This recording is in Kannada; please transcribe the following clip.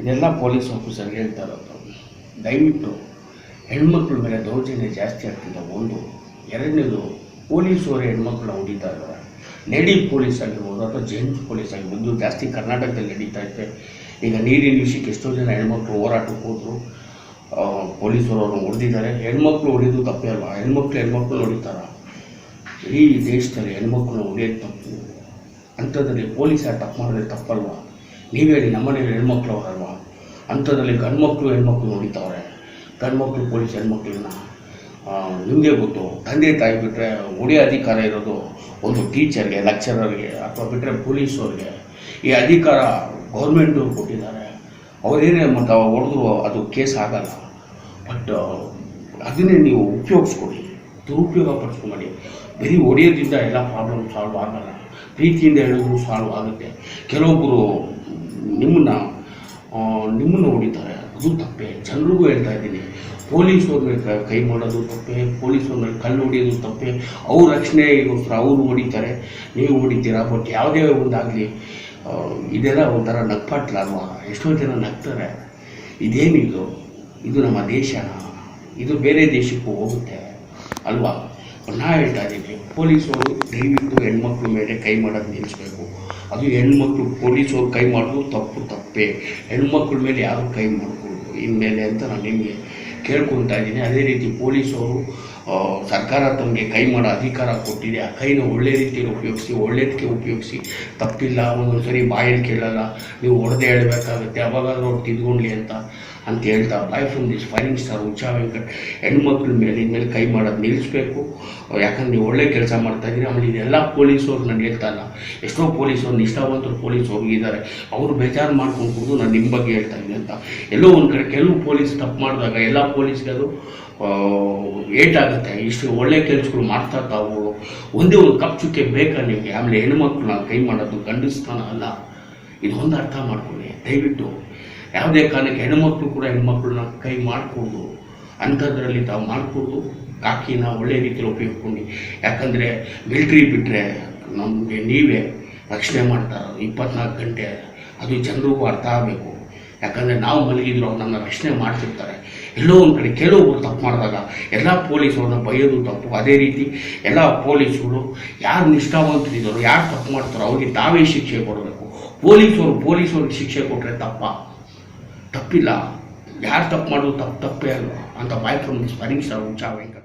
ಇದೆಲ್ಲ ಪೊಲೀಸ್ ಆಫೀಸರ್ ಹೇಳ್ತಾ ಇರೋದು ದಯವಿಟ್ಟು ಹೆಣ್ಮಕ್ಳ ಮೇಲೆ ದೌರ್ಜನ್ಯ ಜಾಸ್ತಿ ಆಗ್ತಿದ್ದ ಒಂದು. ಎರಡನೇದು ಪೊಲೀಸವರು ಹೆಣ್ಮಕ್ಳನ್ನ ಹೊಡಿತಾ ಇದ್ದಾರೆ. ನೆಡಿ ಪೊಲೀಸ್ ಆಗಿರ್ಬೋದು ಅಥವಾ ಜೆಂಟ್ಸ್ ಪೊಲೀಸ್ ಆಗಿರ್ಬೋದು. ಜಾಸ್ತಿ ಕರ್ನಾಟಕದಲ್ಲಿ ನಡೀತಾ ಇದೆ ಈಗ ನೀರಿನ ವಿಷಯಕ್ಕೆ ಎಷ್ಟೋ ಜನ ಹೆಣ್ಮಕ್ಳು ಹೋರಾಟಕ್ಕೆ ಹೋದರು. ಪೊಲೀಸರು ಅವ್ರನ್ನ ಹೊಡೆದಿದ್ದಾರೆ. ಹೆಣ್ಮಕ್ಳು ಹೊಡೆಯೋದು ತಪ್ಪೇ ಅಲ್ವಾ? ಹೆಣ್ಮಕ್ಳು ಹೆಣ್ಮಕ್ಳು ಹೊಡಿತಾರ? ಈ ದೇಶದಲ್ಲಿ ಹೆಣ್ಮಕ್ಳು ಹೊಡೆಯೋದು ತಪ್ಪು. ಅಂಥದ್ರಲ್ಲಿ ಪೊಲೀಸ್ ಯಾರು ತಪ್ಪು ಮಾಡಿದ್ರೆ ತಪ್ಪಲ್ವಾ? ನೀವು ಹೇಳಿ ನಮ್ಮನೇಲಿ ಹೆಣ್ಮಕ್ಳು ಅವರಲ್ವಾ? ಅಂಥದ್ರಲ್ಲಿ ಗಂಡ್ಮಕ್ಳು, ಹೆಣ್ಮಕ್ಳು ಹೊಡಿತಾವ್ರೆ. ಗಂಡ್ಮಕ್ಳು, ಪೊಲೀಸ್ ಹೆಣ್ಮಕ್ಳನ್ನ ನಿಮಗೆ ಗೊತ್ತು. ತಂದೆ, ತಾಯಿ ಬಿಟ್ಟರೆ ಒಡೆಯ ಅಧಿಕಾರ ಇರೋದು ಒಂದು ಟೀಚರ್ಗೆ, ಲೆಕ್ಚರರ್ಗೆ ಅಥವಾ ಬಿಟ್ಟರೆ ಪೊಲೀಸವ್ರಿಗೆ ಈ ಅಧಿಕಾರ ಗೌರ್ಮೆಂಟವ್ರು ಕೊಟ್ಟಿದ್ದಾರೆ. ಅವರೇನೇ ಮತ್ತು ಹೊಡೆದ್ರು ಅದು ಕೇಸ್ ಆಗಲ್ಲ. ಬಟ್, ಅದನ್ನೇ ನೀವು ಉಪಯೋಗಿಸ್ಕೊಡಿ. ದುರುಪಯೋಗ ಪಡಿಸ್ಕೊಂಡು ಬರೀ ಹೊಡೆಯೋದ್ರಿಂದ ಎಲ್ಲ ಪ್ರಾಬ್ಲಮ್ ಸಾಲ್ವ್ ಆಗಲ್ಲ. ಪ್ರೀತಿಯಿಂದ ಹೇಳಿದ್ರು ಸಾಲ್ವ್ ಆಗುತ್ತೆ. ಕೆಲವೊಬ್ಬರು ನಿಮ್ಮನ್ನ ನಿಮ್ಮನ್ನು ಹೊಡಿತಾರೆ. ಅದು ತಪ್ಪೆ. ಜನರಿಗೂ ಹೇಳ್ತಾ ಇದ್ದೀನಿ. ಪೊಲೀಸವ್ರ ಮೇಲೆ ಕೈ ಮಾಡೋದು ತಪ್ಪೆ. ಪೊಲೀಸವ್ರ ಮೇಲೆ ಕಲ್ಲು ಹೊಡಿಯೋದು ತಪ್ಪೇ. ಅವ್ರ ರಕ್ಷಣೆಗೋಸ್ಕರ ಅವರು ಹೊಡಿತಾರೆ. ನೀವು ಹೊಡಿತೀರಾ? ಬಟ್ ಯಾವುದೇ ಒಂದಾಗಲಿ ಇದೆಲ್ಲ ಒಂಥರ ನಗ್ಪಾಟ್ಲ ಅಲ್ವಾ? ಎಷ್ಟೋ ಜನ ನಗ್ತಾರೆ. ಇದೇನಿದು ಇದು? ನಮ್ಮ ದೇಶನ. ಇದು ಬೇರೆ ದೇಶಕ್ಕೂ ಹೋಗುತ್ತೆ ಅಲ್ವಾ? ನಾ ಹೇಳ್ತಾ ಇದ್ದೀನಿ, ಪೊಲೀಸರು ದಯವಿಟ್ಟು ಹೆಣ್ಮಕ್ಳ ಮೇಲೆ ಕೈ ಮಾಡೋದು ನಿಲ್ಲಿಸ್ಬೇಕು. ಅದು ಹೆಣ್ಮಕ್ಳು ಪೊಲೀಸವ್ರು ಕೈ ಮಾಡೋದು ತಪ್ಪು ತಪ್ಪೇ. ಹೆಣ್ಮಕ್ಳ ಮೇಲೆ ಯಾರು ಕೈ ಮಾಡ್ಕೊಳ್ಬೋದು. ಇನ್ಮೇಲೆ ಅಂತ ನಾನು ನಿಮಗೆ ಕೇಳ್ಕೊತಾ ಇದ್ದೀನಿ. ಅದೇ ರೀತಿ ಪೊಲೀಸವರು ಸರ್ಕಾರ ತಮಗೆ ಕೈ ಮಾಡೋ ಅಧಿಕಾರ ಕೊಟ್ಟಿದೆ. ಆ ಕೈನ ಒಳ್ಳೆ ರೀತಿಯಲ್ಲಿ ಉಪಯೋಗಿಸಿ, ಒಳ್ಳೆದಕ್ಕೆ ಉಪಯೋಗಿಸಿ. ತಪ್ಪಿಲ್ಲ, ಒಂದೊಂದು ಸರಿ ಬಾಯಲ್ಲಿ ಕೇಳಲ್ಲ. ನೀವು ಹೊಡೆದೇ ಹೇಳಬೇಕಾಗುತ್ತೆ. ಅವಾಗಾದ್ರೂ ಅವ್ರು ತಿದ್ಕೊಂಡ್ಲಿ ಅಂತ ಅಂತ ಹೇಳ್ತಾ ಲೈಫ್ ಫ್ರಮ್ ದಿಸ್ ಫೈನಿಂಗ್ ಸ್ಟಾರ್ ಉಚ್ಚಾ ವೆಂಕಟ್. ಹೆಣ್ಮಕ್ಳ ಮೇಲೆ ಇನ್ಮೇಲೆ ಕೈ ಮಾಡೋದು ನಿಲ್ಲಿಸ್ಬೇಕು. ಯಾಕಂದ್ರೆ ನೀವು ಒಳ್ಳೆ ಕೆಲಸ ಮಾಡ್ತಾ ಇದ್ದೀನಿ ಆಮೇಲೆ ಇದೆಲ್ಲ ಪೊಲೀಸವ್ರು ನಾನು ಹೇಳ್ತಾ ಇಲ್ಲ. ಎಷ್ಟೋ ಪೊಲೀಸವ್ರು, ನಿಷ್ಠಾವಂತರು ಪೊಲೀಸ್ ಹೋಗಿದ್ದಾರೆ. ಅವರು ಬೇಜಾರು ಮಾಡ್ಕೊಂಡು ನಾನು ನಿಮ್ಮ ಬಗ್ಗೆ ಹೇಳ್ತಾ ಇದ್ದೀನಿ ಅಂತ. ಎಲ್ಲೋ ಒಂದು ಕಡೆ ಕೆಲವು ಪೊಲೀಸ್ ತಪ್ಪು ಮಾಡಿದಾಗ, ಎಲ್ಲ ಪೊಲೀಸ್ಗೆ ಅದು ಏಟಾಗುತ್ತೆ. ಇಷ್ಟು ಒಳ್ಳೆ ಕೆಲಸಗಳು ಮಾಡ್ತಾ ತಾವು. ಒಂದೇ ಒಂದು ಕಪ್ ಚುಕ್ಕೆ ಬೇಕಾ ನಿಮಗೆ? ಆಮೇಲೆ ಹೆಣ್ಮಕ್ಳನ್ನ ಕೈ ಮಾಡೋದು ಗಂಡಸ್ತಾನ ಅಲ್ಲ. ಇದೊಂದು ಅರ್ಥ ಮಾಡ್ಕೊಳ್ಳಿ. ದಯವಿಟ್ಟು ಯಾವುದೇ ಕಾರಣಕ್ಕೆ ಹೆಣ್ಮಕ್ಳು ಕೂಡ ಹೆಣ್ಮಕ್ಳನ್ನ ಕೈ ಮಾಡಿಕೊಂಡು ಅಂಥದ್ರಲ್ಲಿ ತಾವು ಮಾಡಿಕೊಂಡು ಕಾಕಿನ ಒಳ್ಳೆ ರೀತಿಯಲ್ಲಿ ಉಪಯೋಗಿಸ್ಕೊಂಡು. ಯಾಕಂದರೆ ಮಿಲ್ಟ್ರಿ ಬಿಟ್ಟರೆ ನಮಗೆ ನೀವೇ ರಕ್ಷಣೆ ಮಾಡ್ತಾರೆ ಇಪ್ಪತ್ನಾಲ್ಕು ಗಂಟೆ ಅದು ಜನರಿಗೂ ಅರ್ಥ ಆಗಬೇಕು. ಯಾಕಂದರೆ ನಾವು ಮಲಗಿದ್ರು ನನ್ನ ರಕ್ಷಣೆ ಮಾಡ್ತಿರ್ತಾರೆ. ಎಲ್ಲೋ ಒಂದು ಕಡೆ ಕೆಲವೊಬ್ಬರು ತಪ್ಪು ಮಾಡಿದಾಗ ಎಲ್ಲ ಪೊಲೀಸವ್ರನ್ನ ಬೈಯೋದು ತಪ್ಪು. ಅದೇ ರೀತಿ ಎಲ್ಲ ಪೊಲೀಸರು ಯಾರು ನಿಷ್ಠಾವಂತರಿದ್ದಾರೋ ಯಾರು ತಪ್ಪು ಮಾಡ್ತಾರೋ ಅವ್ರಿಗೆ ತಾವೇ ಶಿಕ್ಷೆ ಕೊಡಬೇಕು. ಪೊಲೀಸರು ಪೊಲೀಸವ್ರಿಗೆ ಶಿಕ್ಷೆ ಕೊಟ್ಟರೆ ತಪ್ಪ? ತಪ್ಪಿಲ್ಲ. ಯಾರು ತಪ್ಪು ಮಾಡೋದು ತಪ್ಪು, ತಪ್ಪೇ ಅಲ್ವಾ? ಅಂತ boy from spring sir Venkata.